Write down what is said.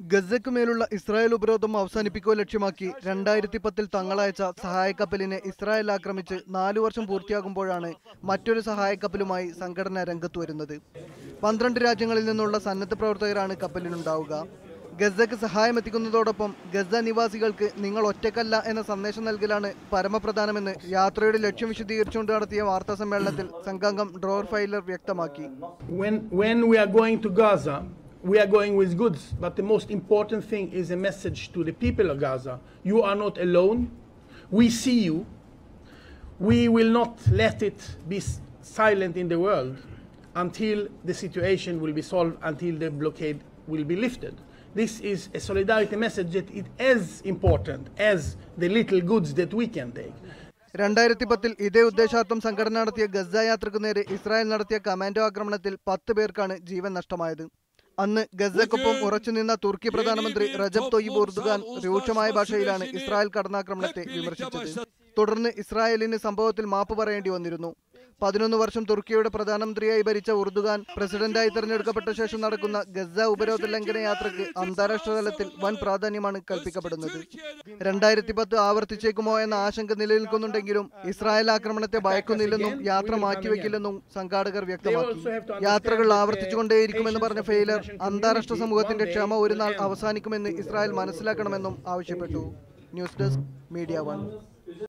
ഗസയ്ക്ക് മേലുള്ള ഇസ്രായേൽ ഉപരോധം അവസാനിപ്പിക്കുക ലക്ഷ്യമാക്കി രണ്ടായിരത്തി പത്തിൽ തങ്ങളയച്ച സഹായക്കപ്പലിനെ ഇസ്രായേൽ ആക്രമിച്ച് നാലു വർഷം പൂർത്തിയാകുമ്പോഴാണ് മറ്റൊരു സഹായക്കപ്പലുമായി സംഘടന രംഗത്ത് വരുന്നത്. പന്ത്രണ്ട് രാജ്യങ്ങളിൽ നിന്നുള്ള സന്നദ്ധ പ്രവർത്തകരാണ് കപ്പലിനുണ്ടാവുക ഗസയ്ക്ക് സഹായം എത്തിക്കുന്നതോടൊപ്പം ഗസ നിവാസികൾക്ക് നിങ്ങൾ ഒറ്റക്കല്ല എന്ന സന്ദേശം നൽകലാണ് പരമപ്രധാനമെന്ന് യാത്രയുടെ ലക്ഷ്യം വിശദീകരിച്ചുകൊണ്ട് നടത്തിയ വാർത്താ സമ്മേളനത്തിൽ സംഘാംഗം ഡ്രോർ ഫൈലർ വ്യക്തമാക്കി. we are going to Gaza, we are going with goods. But the most important thing is a message to the people of Gaza: you are not alone. We see you. We will not let it be s- silent in the world until the situation will be solved, until the blockade will be lifted. This is a solidarity message that it is important as the little goods that we can take. രണ്ടായിരത്തി പത്തിൽ ഇതേ ഉദ്ദേശാർത്ഥം സംഘടന നടത്തിയ Gaza യാത്രയ്ക്കു നേരെ Israel നടത്തിയ commando ആക്രമണത്തിൽ പത്ത് പേർക്കാണ് ജീവൻ നഷ്ടമായത് അന്ന് ഗസക്കൊപ്പം ഉറച്ചുനിന്ന തുർക്കി പ്രധാനമന്ത്രി റജബ് തൊയ്യബ് ഉർദുഗാൻ രൂക്ഷമായ ഭാഷയിലാണ് ഇസ്രായേൽ കടന്നാക്രമണത്തെ വിമർശിച്ചത്. തുടർന്ന് ഇസ്രായേലിന് സംഭവത്തിൽ മാപ്പ് പറയേണ്ടി വന്നിരുന്നു. പതിനൊന്ന് വർഷം തുർക്കിയുടെ പ്രധാനമന്ത്രിയായി ഭരിച്ച ഉർദുഗാൻ പ്രസിഡന്റായി തെരഞ്ഞെടുക്കപ്പെട്ട ശേഷം നടക്കുന്ന ഗസ ഉപരോധ ലംഘന യാത്രയ്ക്ക് അന്താരാഷ്ട്ര തലത്തിൽ വൻ പ്രാധാന്യമാണ് കൽപ്പിക്കപ്പെടുന്നത്. രണ്ടായിരത്തി പത്ത് ആവർത്തിച്ചേക്കുമോ എന്ന ആശങ്ക നിലനിൽക്കുന്നുണ്ടെങ്കിലും ഇസ്രായേൽ ആക്രമണത്തെ ഭയക്കുന്നില്ലെന്നും യാത്ര മാറ്റിവെക്കില്ലെന്നും സംഘാടകർ വ്യക്തമാക്കി. യാത്രകൾ ആവർത്തിച്ചുകൊണ്ടേയിരിക്കുമെന്ന് പറഞ്ഞ ഫെയിലർ അന്താരാഷ്ട്ര സമൂഹത്തിന്റെ ക്ഷമ ഒരു നാൾ അവസാനിക്കുമെന്ന് ഇസ്രായേൽ മനസ്സിലാക്കണമെന്നും ആവശ്യപ്പെട്ടു. News desk media one.